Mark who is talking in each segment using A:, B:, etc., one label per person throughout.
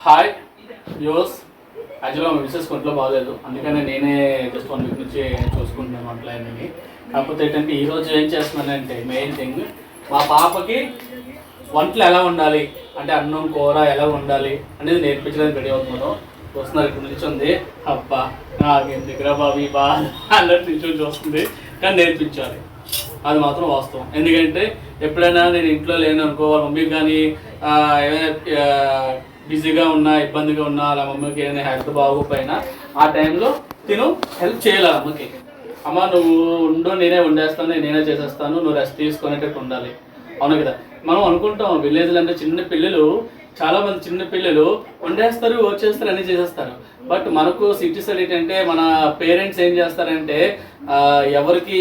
A: Hi యోస్ యాక్చువల్గా మా missus కొంట్లో బాగాలేదు అందుకనే నేనే జస్ట్ వన్ వీక్ నుంచి చూసుకుంటున్నాను వంటలు కాకపోతే ఏంటంటే ఈరోజు ఏం చేస్తున్నానంటే మెయిన్ థింగ్ మా పాపకి వంటలు ఎలా ఉండాలి? అంటే అన్నం కూర ఎలా ఉండాలి? అనేది నేర్పించడానికి రెడీ అవుతున్నాను. వస్తున్నారు ఇప్పుడు నుంచి అబ్బా నాకేం దగ్గర బాబీ బా అన్నట్టు నిల్చొని చూస్తుంది. కానీ నేర్పించాలి. అది మాత్రం వాస్తవం. ఎందుకంటే ఎప్పుడైనా నేను ఇంట్లో లేను అనుకో వాళ్ళ మమ్మీకి కానీ ఏమైనా బిజీగా ఉన్నా ఇబ్బందిగా ఉన్నా అలా మమ్మీకి ఏదైనా హెల్త్ బాగోకపోయినా ఆ టైంలో తిను హెల్ప్ చేయాలి అమ్మకి. అమ్మ నువ్వు ఉండు నేనే వండేస్తాను నేనే చేసేస్తాను నువ్వు రెస్ట్ తీసుకునేటట్టు ఉండాలి. అవును కదా? మనం అనుకుంటాం విలేజ్లు అంటే చిన్న పిల్లలు చాలా మంది చిన్న పిల్లలు వండేస్తారు వచ్చేస్తారు అన్ని చేసేస్తారు. బట్ మనకు సిటీ ఏంటంటే మన పేరెంట్స్ ఏం చేస్తారంటే ఎవరికి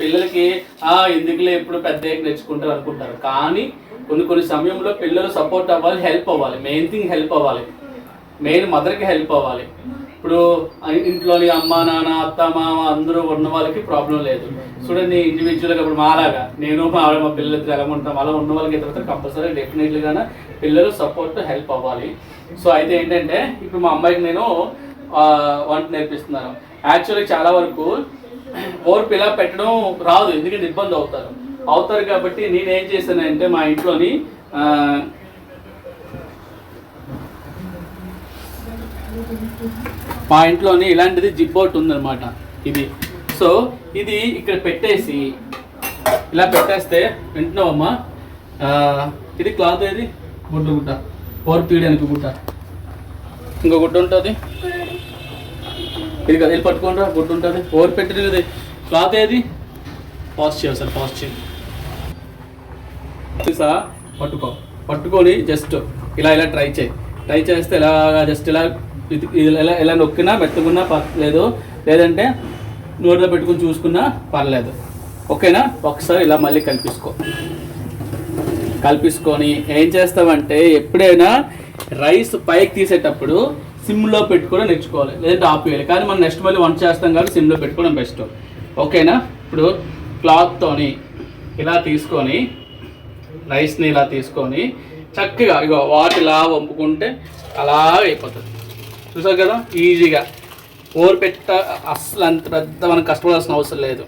A: పిల్లలకి ఆ ఎందుకులే ఇప్పుడు పెద్ద నేర్చుకుంటారు అనుకుంటారు. కానీ కొన్ని కొన్ని సమయంలో పిల్లలు సపోర్ట్ అవ్వాలి హెల్ప్ అవ్వాలి. మెయిన్ థింగ్ హెల్ప్ అవ్వాలి. మెయిన్ మదర్కి హెల్ప్ అవ్వాలి. ఇప్పుడు ఇంట్లోని అమ్మ నాన్న అత్త మామ అందరూ ఉన్న వాళ్ళకి ప్రాబ్లం లేదు. చూడండి ఇండివిజువల్గా ఇప్పుడు మాలాగా నేను మా మా పిల్లలు ఎలా ఉంటాం? అలా ఉన్న వాళ్ళకి తర్వాత కంపల్సరీ డెఫినెట్లీగా పిల్లలు సపోర్ట్ హెల్ప్ అవ్వాలి. సో అయితే ఏంటంటే ఇప్పుడు మా అమ్మాయికి నేను వంట నేర్పిస్తున్నాను. యాక్చువల్లీ చాలా వరకు ఓర్పు ఇలా పెట్టడం రాదు ఎందుకంటే ఇబ్బంది అవుతారు. అవుతారు కాబట్టి నేను ఏం చేశానంటే మా ఇంట్లోని మా ఇంట్లోని ఇలాంటిది జిబ్బోట్ ఉందన్నమాట ఇది. సో ఇది ఇక్కడ పెట్టేసి ఇలా పెట్టేస్తే వింటున్నావమ్మా ఇది క్లాత్ ఏది? గుడ్డు గుడ్డ ఓర్ తీయడానికి గుడ్డ ఇంకో గుడ్డ ఉంటుంది. ఇది కదా ఇది పట్టుకుంటారా గుడ్డ ఉంటుంది. ఓర్ పెట్టింది ఇది క్లాత్ ఏది? పాస్ చేయాలి సార్ పాస్ చేయి. చూసా? పట్టుకో. పట్టుకొని జస్ట్ ఇలా ఇలా ట్రై చేయి. ట్రై చేస్తే ఇలా జస్ట్ ఇలా ఇది ఎలా నొక్కినా మెత్తకున్నా పర్లేదు లేదంటే నోట్లో పెట్టుకుని చూసుకున్నా పర్లేదు. ఓకేనా? ఒకసారి ఇలా మళ్ళీ కల్పించుకో కలిపించుకొని ఏం చేస్తామంటే ఎప్పుడైనా రైస్ పైకి తీసేటప్పుడు సిమ్లో పెట్టుకోవడం నేర్చుకోవాలి. లేదంటే ఆపేయాలి కానీ మనం నెక్స్ట్ మళ్ళీ వంట చేస్తాం కాబట్టి సిమ్లో పెట్టుకోవడం బెస్ట్. ఓకేనా? ఇప్పుడు క్లాత్తోని ఇలా తీసుకొని రైస్ని ఇలా తీసుకొని చక్కగా ఇగో వాటి ఇలా వంపుకుంటే అలా అయిపోతుంది. చూసారు కదా? ఈజీగా. ఓర్ పెట్ట అస్సలు అంత పెద్ద మనం కష్టపడాల్సిన అవసరం లేదు.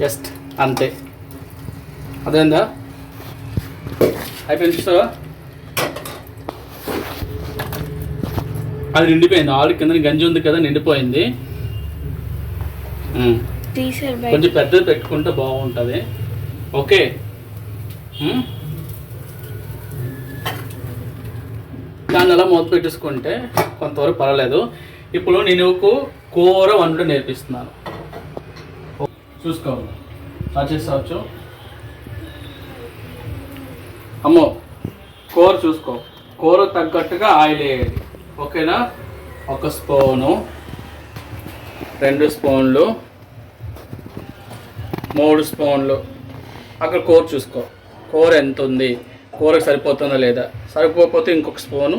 A: జస్ట్ అంతే. అదేందా? అయిపోయింది చూసావా? అది నిండిపోయింది. ఆల్రెడీ కింద గంజి ఉంది కదా నిండిపోయింది. కొంచెం పెద్దది పెట్టుకుంటే బాగుంటుంది. ఓకే. దాన్ని అలా మూత పెట్టేసుకుంటే కొంతవరకు పర్వాలేదు. ఇప్పుడు నేను కూర వండడం నేర్పిస్తున్నాను. చూసుకోవాలి స్టార్ట్ చేస్తావచ్చు అమ్మో. కూర చూసుకో. కూర తగ్గట్టుగా ఆయిల్ వేయాలి ఓకేనా? ఒక స్పూను రెండు స్పూన్లు మూడు స్పూన్లు. అక్కడ కూర చూసుకో. కూర ఎంత ఉంది కూరకు సరిపోతుందా లేదా? సరిపోకపోతే ఇంకొక స్పూను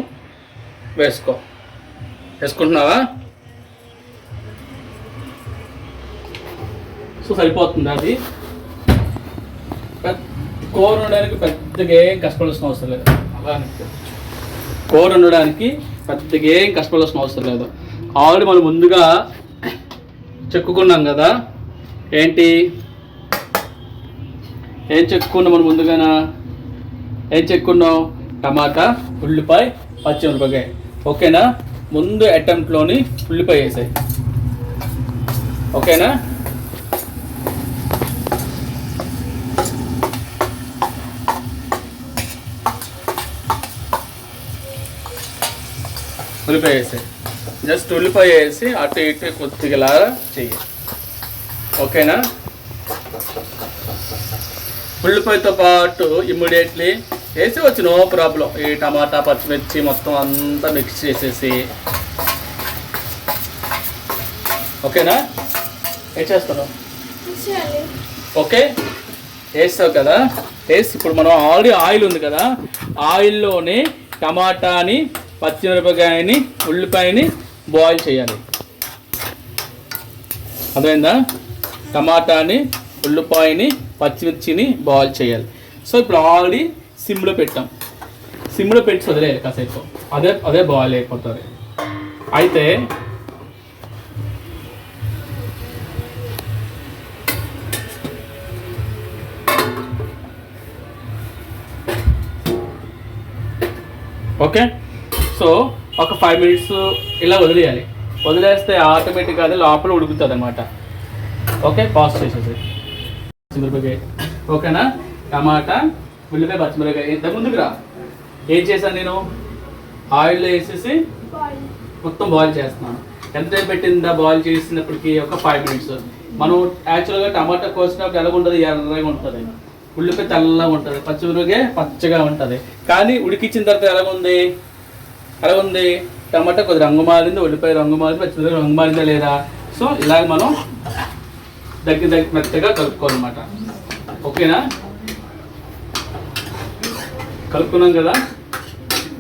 A: వేసుకో. వేసుకుంటున్నావా? సో సరిపోతుంది అది? కూర ఉండడానికి పెద్దగా ఏం కష్టపడాల్సిన అవసరం లేదు. అలా కూర ఉండడానికి పెద్దగా ఏం కష్టపడాల్సిన అవసరం లేదు. ఆల్రెడీ మనం ముందుగా చెక్కుకున్నాం కదా? ఏంటి? ఏం చెక్కున్నాం మనం ముందుగానా? ఏం చెక్కున్నాం? టమాటా ఉల్లిపాయ పచ్చిమిరపకాయ. ఓకేనా? ముందు అటెంప్ట్లోని ఉల్లిపాయ వేసాయి. ఓకేనా? ఉల్లిపాయ వేసాయి. జస్ట్ ఉల్లిపాయ వేసి అటు ఇటు కొద్దిగా చెయ్యి. ఓకేనా? ఉల్లిపాయతో పాటు ఇమ్మీడియట్లీ వేసి వచ్చి నో ప్రాబ్లం. ఈ టమాటా పచ్చిమిర్చి మొత్తం అంతా మిక్స్ చేసేసి. ఓకేనా? ఏం చేస్తున్నావు? ఓకే. వేస్తావు కదా? వేసి ఇప్పుడు మనం ఆల్రెడీ ఆయిల్ ఉంది కదా? ఆయిల్లోని టమాటాని పచ్చిమిరపకాయని ఉల్లిపాయని బాయిల్ చేయాలి. అర్థమైందా? టమాటాని ఉల్లిపాయని పచ్చిమిర్చిని బాయిల్ చేయాలి. సో ఇప్పుడు ఆల్రెడీ సిమ్లో పెట్టాం. సిమ్లో పెట్టి వదిలేయాలి కాసేపు. అదే అదే బాయిల్ అయిపోతుంది. అయితే ఓకే? సో ఒక ఫైవ్ మినిట్స్ ఇలా వదిలేయాలి. వదిలేస్తే ఆటోమేటిక్గా అది లోపల ఉడుకుతుంది అనమాట ఓకే? పాస్ చేసేసి ఓకేనా? టమాటా ఉల్లిపాయ పచ్చిమిరపకాయ ఇంత ముందుకు రా. ఏం చేశాను నేను? ఆయిల్లో వేసేసి మొత్తం బాయిల్ చేస్తున్నాను. ఎంత టైం పెట్టిందా బాయిల్ చేసినప్పటికీ ఒక ఫైవ్ మినిట్స్. మనం యాక్చువల్గా టమాటా కోసినప్పుడు ఎలా ఉంటుంది ఎర్రగా ఉంటుంది. ఉల్లిపాయ తెల్లగా ఉంటుంది పచ్చిమిరపకాయ పచ్చగా ఉంటుంది. కానీ ఉడికించిన తర్వాత ఎలా ఉంది ఎలా ఉంది టమాటా కొద్ది రంగు మారింది ఉల్లిపాయ రంగు మారింది పచ్చిమిరపకాయ రంగు మారిందా లేదా? సో ఇలాగ మనం దగ్గర దగ్గర మెత్తగా కలుపుకోవాలన్నమాట. ఓకేనా? కలుపుకున్నాం కదా.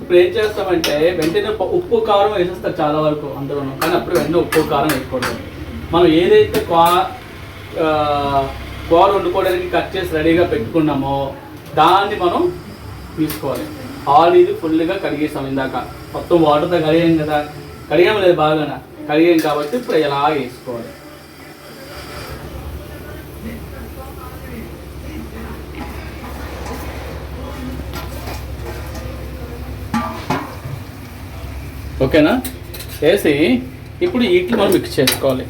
A: ఇప్పుడు ఏం చేస్తామంటే వెంటనే ఉప్పు కారం వేసేస్తారు చాలా వరకు అందరూ కానీ అప్పుడు వెంటనే ఉప్పు కారం వేసుకోవడం మనం ఏదైతే క్వా కూర వండుకోవడానికి కట్ చేసి రెడీగా పెట్టుకున్నామో దాన్ని మనం తీసుకోవాలి. ఆల్ ఇది ఫుల్గా కడిగేసాం ఇందాక. మొత్తం వాటర్తో కడిగాం కదా. కడిగాం లేదు బాగా కడిగాం కాబట్టి ఇప్పుడు ఎలా వేసుకోవాలి. ఓకేనా? వేసి ఇప్పుడు వీటిని మనం మిక్స్ చేసుకోవాలి.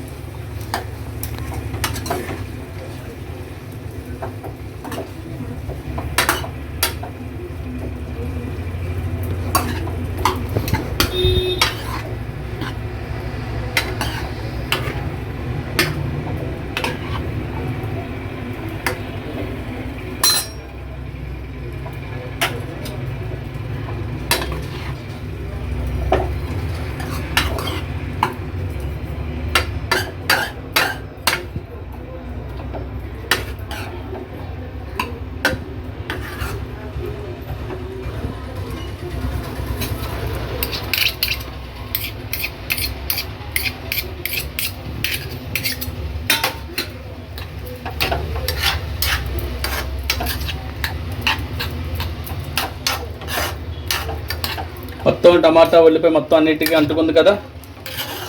A: మొత్తం టమాటా ఉల్లిపాయ మొత్తం అన్నిటికీ అంటుకుంది కదా?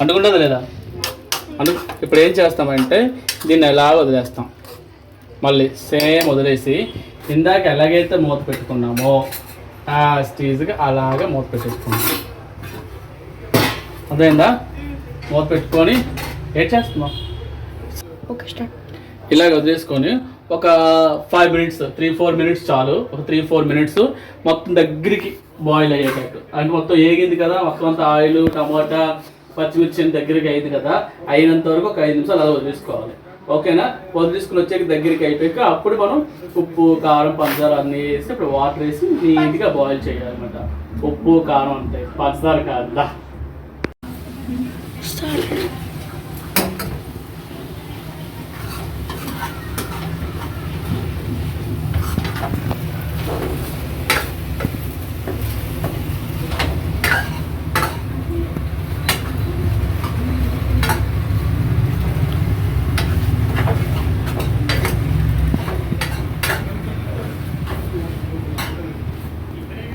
A: అంటుకుంటుంది లేదా? అంటు ఇప్పుడు ఏం చేస్తామంటే దీన్ని ఎలా వదిలేస్తాం? మళ్ళీ సేమ్ వదిలేసి ఇందాక ఎలాగైతే మూత పెట్టుకున్నామో ఆ స్టేజ్గా అలాగే మూత పెట్టేసుకున్నాం అదేందా మూత పెట్టుకొని ఏం చేస్తున్నాం? ఇలాగ వదిలేసుకొని ఒక five minutes three four minutes చాలు. ఒక త్రీ ఫోర్ మినిట్స్ మొత్తం దగ్గరికి బాయిల్ అయ్యేటట్టు. అంటే మొత్తం ఏగింది కదా మొత్తం అంతా ఆయిల్ టమాటా పచ్చిమిర్చి దగ్గరికి అయింది కదా అయినంత వరకు ఒక ఐదు నిమిషాలు అలా వదిలేసుకోవాలి. ఓకేనా? వదిలేసుకుని వచ్చాక దగ్గరికి అయిపోయాక అప్పుడు మనం ఉప్పు కారం పంచదార అన్నీ వేసి ఇప్పుడు వాటర్ వేసి నీట్గా బాయిల్ చేయాలన్నమాట. ఉప్పు కారం అంటే పంచదార కాదా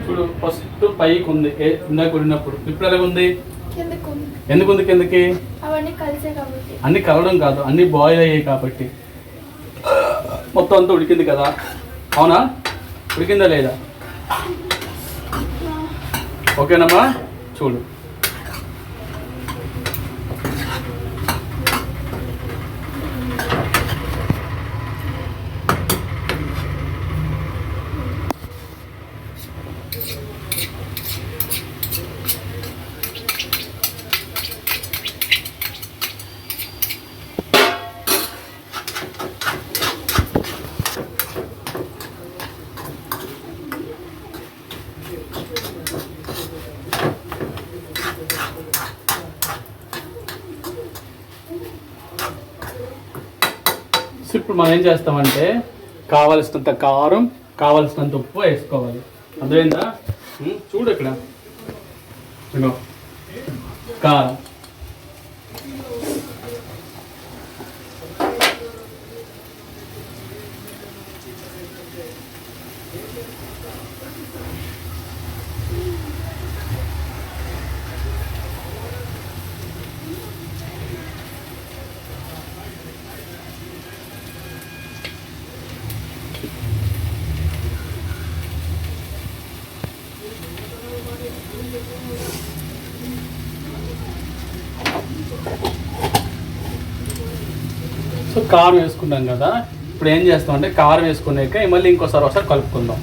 A: ఇప్పుడు ఫస్ట్ పైకి ఉంది. ఇందాక ఉన్నప్పుడు ఇప్పుడు ఎలాగ ఉంది ఎందుకు ఉంది కిందకి అన్ని కలవడం కాదు. అన్ని బాయిల్ అయ్యాయి కాబట్టి. మొత్తం అంతా ఉడికింది కదా. అవునా? ఉడికిందా లేదా? ఓకేనమ్మా? చూడు. ఏం చేస్తామంటే కావలసినంత కారం కావలసినంత ఉప్పు వేసుకోవాలి. అర్థమైందా? చూడు ఇక్కడ. కారం సో కారం వేసుకున్నాం కదా ఇప్పుడు ఏం చేస్తాం అంటే కారం వేసుకున్నాక మళ్ళీ ఇంకోసారి ఒకసారి కలుపుకుందాం.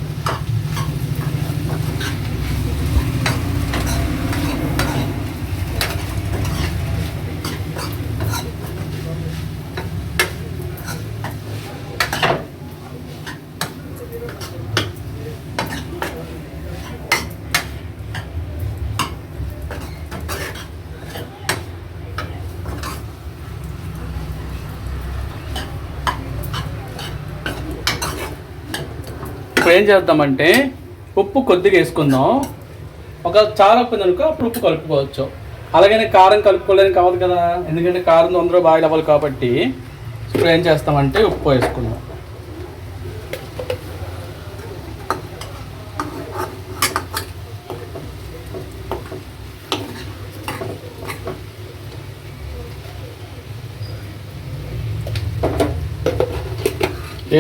A: ఏం చేద్దామంటే ఉప్పు కొద్దిగా వేసుకుందాం. ఒక చాలా ఉప్పు అనుకో అప్పుడు ఉప్పు కలుపుకోవచ్చు. అలాగనే కారం కలుపుకోలేని కావదు కదా. ఎందుకంటే కారం తొందరగా బాయిల్ అవ్వాలి కాబట్టి ఇప్పుడు ఏం చేస్తామంటే ఉప్పు వేసుకుందాం.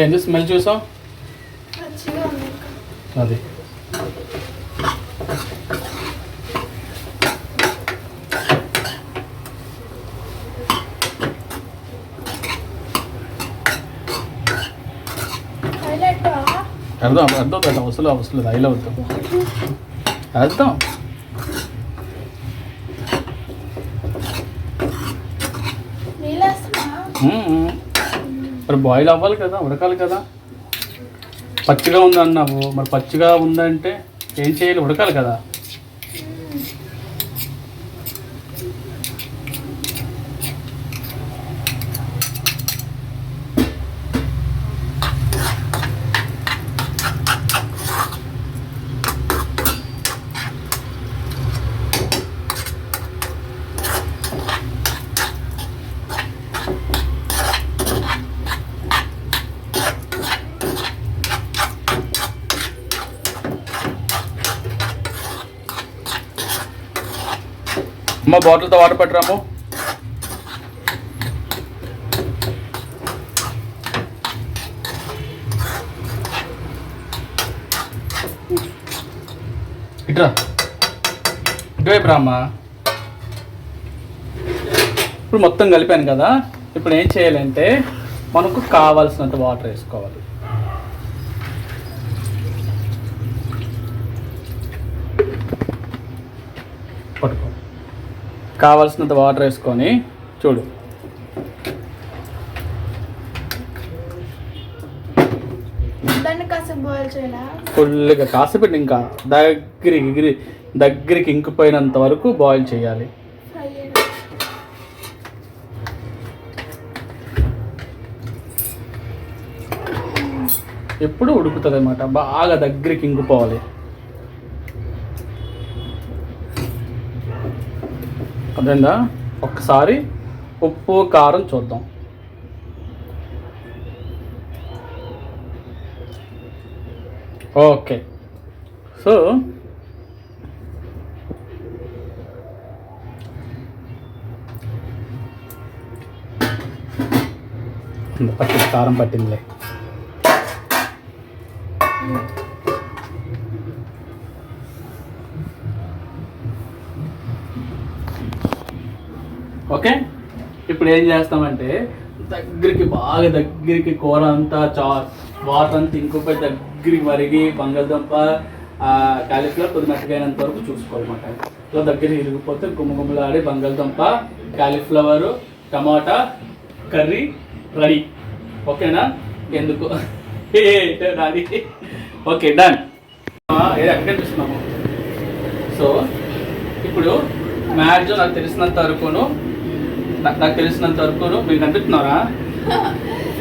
A: ఏంటి స్మెల్ చూసాం అది. అర్థం అర్థం కదా అవసరం అవసరం లేదు అయిలో అవుతాం అర్థం. మరి బాయిల్ అవ్వాలి కదా ఉడకాలి కదా. పచ్చిగా ఉందన్నావు. మరి పచ్చిగా ఉందంటే ఏం చేయాలి? ఉడకాలి కదా. అమ్మ బాటిల్తో వాటర్ పెట్టరాము. ఇట్రా. ఇటువైపు రామ్మా. ఇప్పుడు మొత్తం కలిపాను కదా ఇప్పుడు ఏం చేయాలంటే మనకు కావాల్సినంత వాటర్ వేసుకోవాలి. పట్టుకో. కావాల్సినంత వాటర్ వేసుకొని చూడు. ఫుల్గా కాసేపెట్టి ఇంకా దగ్గరికి దగ్గరికి ఇంకిపోయినంత వరకు బాయిల్ చేయాలి. ఎప్పుడు ఉడుకుతుంది అనమాట బాగా దగ్గరికి ఇంకిపోవాలి. అదేందా? ఒక్కసారి ఉప్పు కారం చూద్దాం. ఓకే. సో పట్టి కారం పట్టిందిలే. ఓకే? ఇప్పుడు ఏం చేస్తామంటే దగ్గరికి బాగా దగ్గరికి కూర అంతా చా వాటర్ అంతా ఇంకొక దగ్గరికి మరిగి బంగాళదుంప కాలీఫ్లవర్ కొద్ది మెత్తగైనంత వరకు చూసుకోవాలన్నమాట. ఇట్లా దగ్గర ఇరిగిపోతే గుమ్మగుమ్మలాడి బంగాళదుంప కాలీఫ్లవరు టమాటా కర్రీ రెడీ. ఓకేనా? ఎందుకు? రాడి. Okay done. ఏది ఎక్కడ చూస్తున్నాము. సో ఇప్పుడు మ్యాక్సిమం నాకు తెలిసినంత వరకును నాకు నాకు తెలిసినంత వరకు మీరు కనిపిస్తున్నారా